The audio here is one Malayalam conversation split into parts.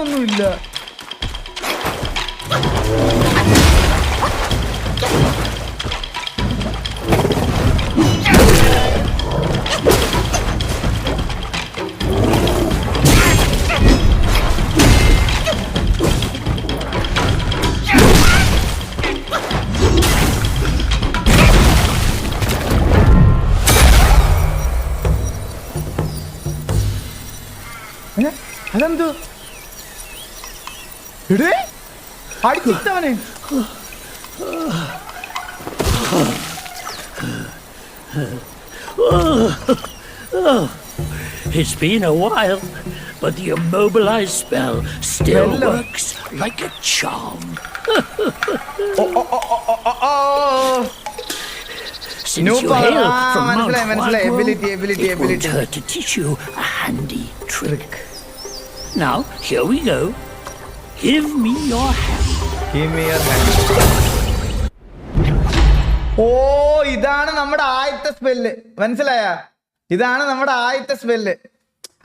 പ്രശ്നമൊന്നുമില്ല? അതെന്തു എടേ അടിച്ചിട്ടവനെ It's been a while, but the immobilize spell still Hello. works like a charm. Since No you power. hail Ah, from Mount മനസ്സിലായി, മനസ്സിലായി. Wildwow, Ability, ability, it won't ability. hurt to teach you a handy trick. Now, here we go. Give me your hand. Give me your hand. ഓ ഇതാണ് നമ്മുടെ ആദ്യത്തെ സ്പെല്ല് മനസ്സിലായ? ഇതാണ് നമ്മുടെ ആദ്യത്തെ സ്പെല്ല്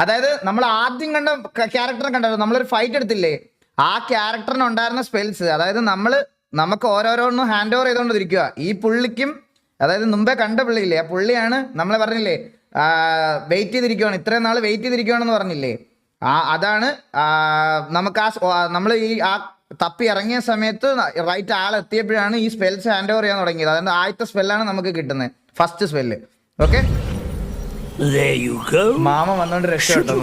അതായത് നമ്മൾ ആദ്യം കണ്ട ക്യാരക്ടറെ കണ്ടല്ലോ. നമ്മളൊരു ഫൈറ്റ് എടുത്തില്ലേ? ആ ക്യാരക്ടറിന് ഉണ്ടായിരുന്ന സ്പെൽസ് അതായത് നമ്മൾ നമുക്ക് ഓരോരോന്നും ഹാൻഡ് ഓവർ ചെയ്തുകൊണ്ടിരിക്കുക ഈ പുള്ളിക്കും അതായത് മുമ്പേ കണ്ട പുള്ളിയില്ലേ? ആ പുള്ളിയാണ് നമ്മളെ പറഞ്ഞില്ലേ? വെയിറ്റ് ചെയ്തിരിക്കുവാണ്. ഇത്രയും നാൾ വെയിറ്റ് ചെയ്തിരിക്കുവാണെന്ന് പറഞ്ഞില്ലേ? ആ അതാണ് നമുക്ക് ആ നമ്മൾ ഈ ആ തപ്പി ഇറങ്ങിയ സമയത്ത് റൈറ്റ് ആൾ എത്തിയപ്പോഴാണ് ഈ സ്പെൽസ് ഹാൻഡ് ഓവർ ചെയ്യാൻ തുടങ്ങിയത്. അതുകൊണ്ട് ആദ്യത്തെ സ്പെല്ലാണ് നമുക്ക് കിട്ടുന്നത്. ഫസ്റ്റ് സ്പെല്ല് ഓക്കെ മാമ വന്നോണ്ട് രക്ഷപ്പെട്ടു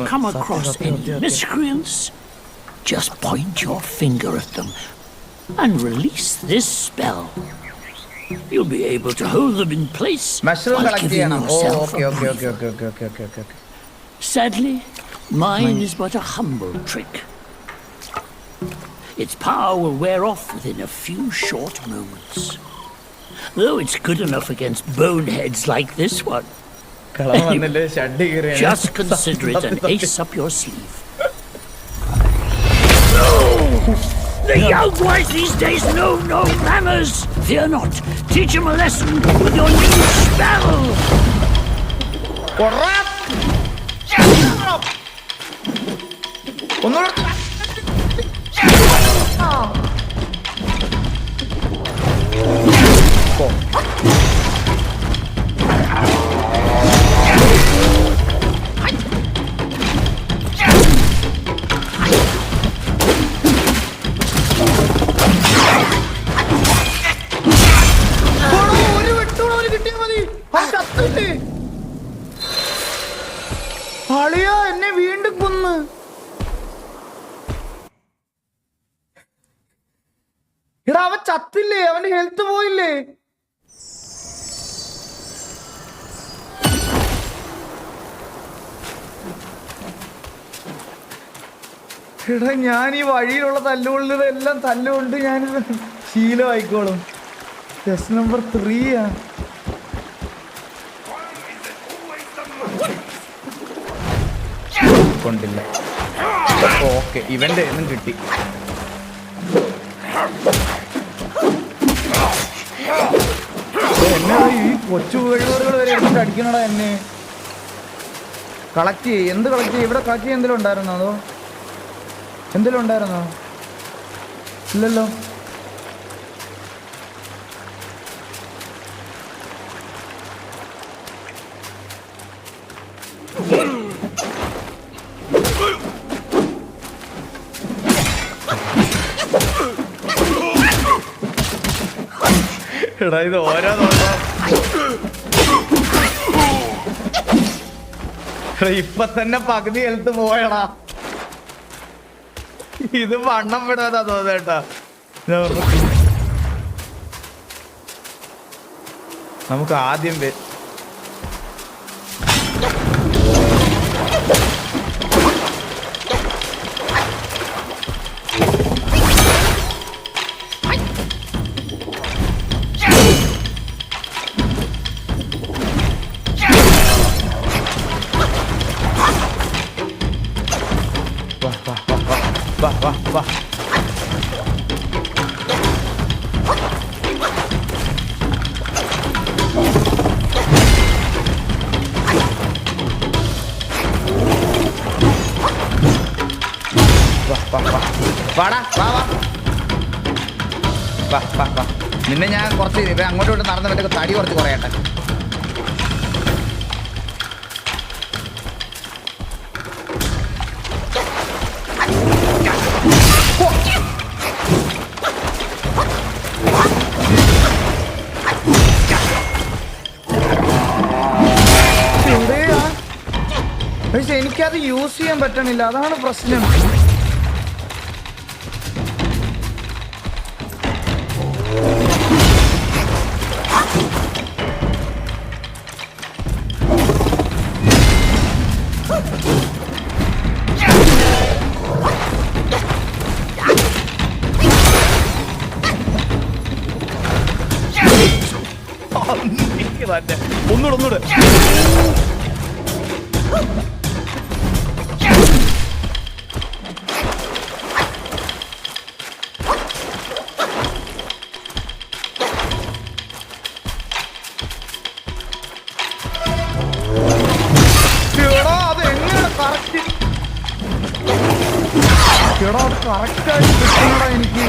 You'll be able to hold them in place Mine is but a humble trick. Its power will wear off within a few short moments. Though it's good enough against boneheads like this one. Just consider it an ace up your sleeve. No! The young boys these days know no manners! Fear not, teach them a lesson with your new spell! ചത്തില്ലേ? അളിയാ എന്നെ വീണ്ടും കൊന്ന് എടാ അവൻ ചത്തില്ലേ? അവന്റെ ഹെൽത്ത് പോയില്ലേ? എടാ ഞാൻ ഈ വഴിയിലുള്ള തല്ലുകൊള്ളുന്നത് എല്ലാം തല്ലുകൊണ്ട് ഞാൻ ശീലമായിക്കോളും. ടെസ്റ്റ് നമ്പർ ത്രീയാ കൊണ്ടില്ല. ഓക്കെ ഇവന്റെ എന്നും കിട്ടി ഇത് എന്നാ ഈ കൊച്ചു കഴിവുകൾ വരെ എടുത്തിട്ട് അടിക്കണടാ എന്നെ? കളക്ട് ചെയ്യ്. എന്ത് കളക്ട് ചെയ്യ്? ഇവിടെ കളക്ട് ചെയ്യാൻ എന്തെങ്കിലും ഉണ്ടായിരുന്നോ അതോ? എന്തെങ്കിലും ഉണ്ടായിരുന്നോ? ഇല്ലല്ലോ. എടാ ഇത് ഓരോ ഇപ്പൊ തന്നെ പകുതി ഹെൽത്ത് പോയടാ. ഇത് വണ്ണം വിടാതാ തോന്നേട്ടാ നമുക്ക് ആദ്യം വാടാ വാ വാ. വാ വാ വാ. നിന്നെ ഞാൻ കുറച്ച് അങ്ങോട്ടും ഇങ്ങോട്ടും നടന്ന് തടി കുറച്ച് കുറയട്ടെ. എനിക്കത് യൂസ് ചെയ്യാൻ പറ്റണില്ല. അതാണ് പ്രശ്നം. ഒന്നുകൂടെ ഒന്നുകൂടെ എടാ, എടാ, ആയിട്ട് കിട്ടണടാ എനിക്ക്.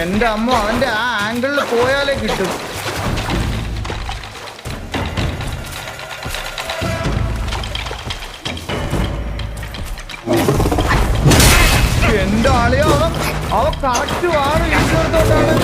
എന്റെ അമ്മ അവന്റെ ആ ആംഗിളിൽ പോയാലേ കിട്ടും. എന്റെ ആളിയോ അവ കറക്റ്റ് വാണ് ഇരിക്കുന്നിടത്തോട്ടാണ്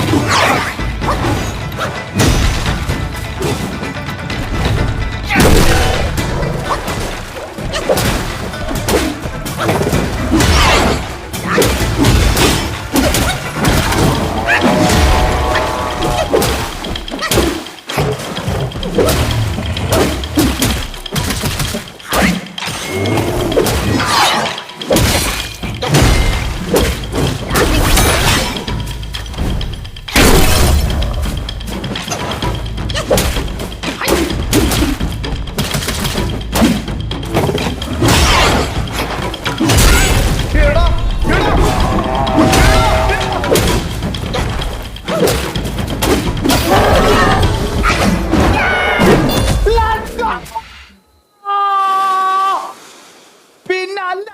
പിന്നല്ല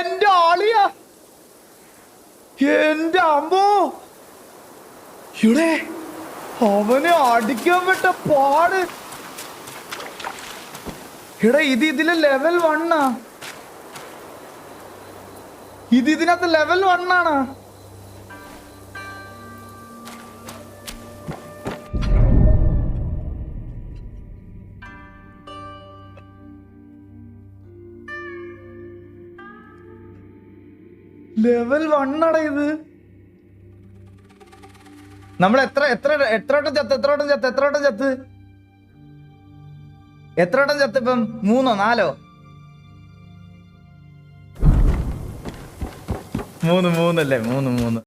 എന്റെ ആളിയ. എന്റെ അമ്മോ. ഇവിടെ അവനെ അടിക്കാൻ വിട്ട പാട്. എടാ ഇത് ഇതിലെ ലെവൽ വണ്ണാ ഇത് ഇതിനകത്ത് ലെവൽ വണ്ണാണ് ലെവൽ വണ്ണടാ ഇത്. നമ്മൾ എത്ര എത്ര എത്ര വട്ടം ചത്ത് എത്ര വട്ടം ചത്ത് എത്ര വട്ടം ചത്ത്? എത്ര വട്ടം ചത്ത് ഇപ്പം? മൂന്നോ നാലോ? മൂന്ന് മൂന്നല്ലേ? മൂന്ന് മൂന്ന്.